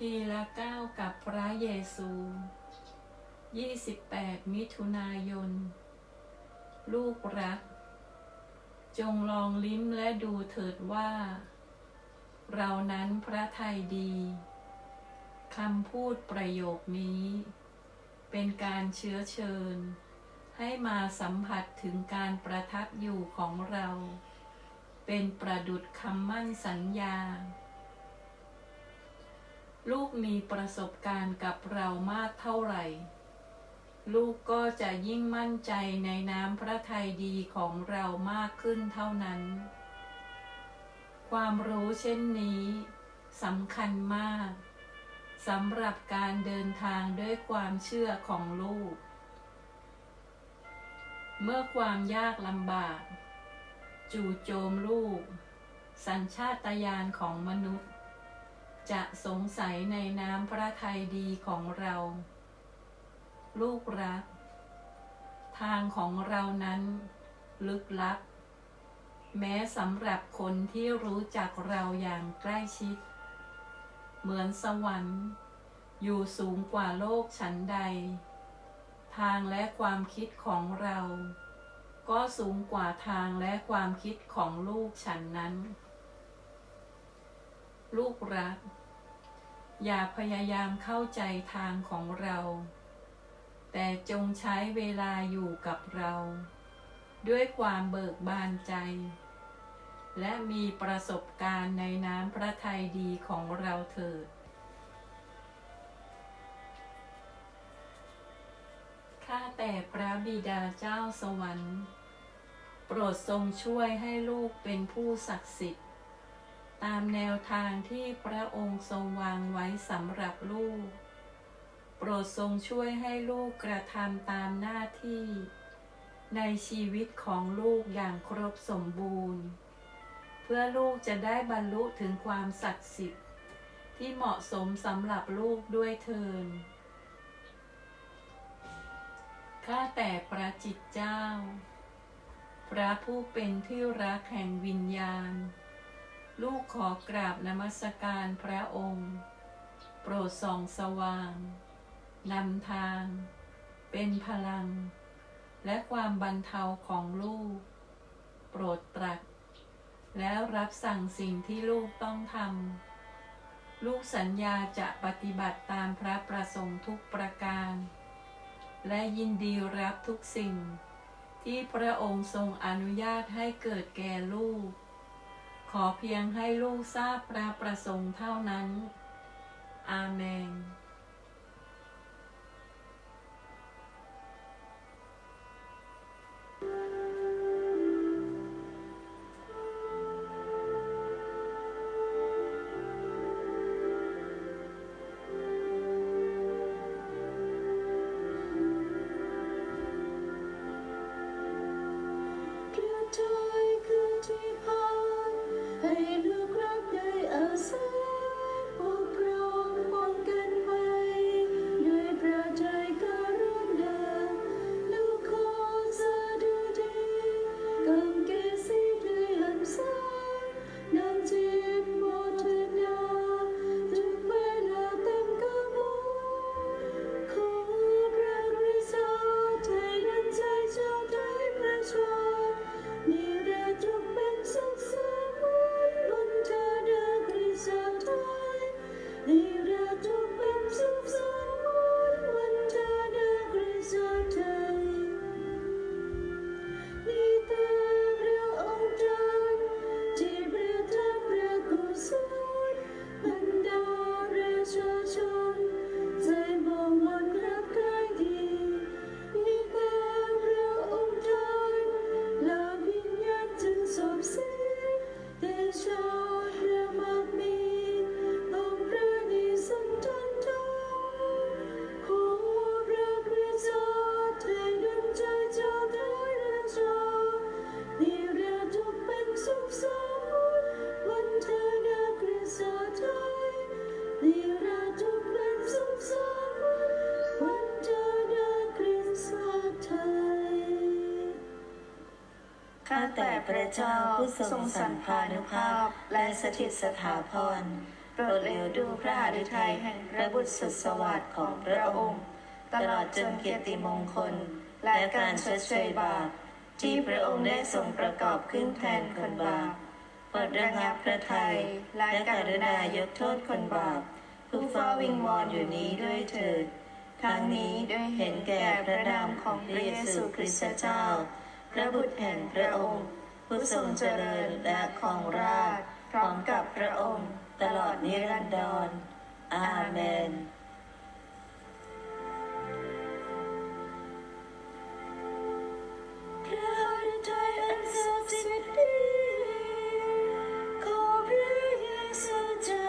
ทีละก้าวกับพระเยซู 28 มิถุนายน ลูกรัก จงลองลิ้มและดูเถิดว่า เรานั้นพระทัยดี คำพูดประโยคนี้ เป็นการเชื้อเชิญ ให้มาสัมผัสถึงการประทับอยู่ของเรา เป็นประดุดคำมั่นสัญญา ลูกมีประสบการณ์กับเรามากเท่าไหร่ ลูกก็จะยิ่งมั่นใจในน้ำพระทัยดีของเรามากขึ้นเท่านั้น ความรู้เช่นนี้สำคัญมากสำหรับการเดินทางด้วยความเชื่อของลูก เมื่อความยากลำบาก จู่โจมลูก สัญชาตญาณของมนุษย์ จะสงสัยในน้ำพระทัยดีของเรา ลูกรัก ทางของเรานั้น ลึกลับ แม้สำหรับคนที่รู้จักเราอย่างใกล้ชิด เหมือนสวรรค์ อยู่สูงกว่าโลกชั้นใด ทางและความคิดของเรา ก็สูงกว่าทางและความคิดของลูกฉันนั้น ลูกรัก อย่าพยายามเข้าใจทางของเรา แต่จงใช้เวลาอยู่กับเรา ด้วยความเบิกบานใจ และมีประสบการณ์ในน้ำพระทัยดีของเราเถิดข้าแต่พระบิดาเจ้าสวรรค์ โปรดทรงช่วยให้ลูกเป็นผู้ศักดิ์สิทธิ์ ตามแนวทางที่พระองค์ทรงวางไว้สำหรับลูก โปรดทรงช่วยให้ลูกกระทำตามหน้าที่ ในชีวิตของลูกอย่างครบสมบูรณ์ เพื่อลูกจะได้บรรลุถึงความศักดิ์สิทธิ์ ที่เหมาะสมสำหรับลูกด้วยเทินข้าแต่พระจิตเจ้า พระผู้เป็นที่รักแห่งวิญญาณ ลูกขอกราบนมัสการพระองค์ โปรดส่องสว่าง นำทาง เป็นพลัง และความบรรเทาของลูก โปรดตรัส แล้วรับสั่งสิ่งที่ลูกต้องทำ ลูกสัญญาจะปฏิบัติตามพระประสงค์ทุกประการ และยินดีรับทุกสิ่ง ที่พระองค์ทรงอนุญาตให้เกิดแก่ลูก อเพียงให้ลูกทราบพระประสงค์เท่านั้น อาเมน นิ แต่พระเจ้าผู้ทรงสรรพานุภาพ และสถิตสถาพรโปรดเลี้ยวดูพระหฤทัยแห่งพระบุตรสุดสวัสดิ์ของพระองค์ ตลอดจนเกียรติมงคล และการชดเชยบาปที่พระองค์ได้ทรงประกอบขึ้นแทนคนบาปโปรดระงับพระทัยและกรุณายกโทษคนบาปผู้เฝ้าวิงวอนอยู่นี้ด้วยเถิดครั้งนี้ด้วยเห็นแก่พระนามของพระเยซูคริสต์เจ้า พระบุตรแห่งพระองค์ผู้ทรงเจริญและของราชพร้อมกับพระองค์ตลอดนิรันดรอาเมนพระฤทัยอันศักดิ์สิทธิ์นี้ขอพระเยซูเจ้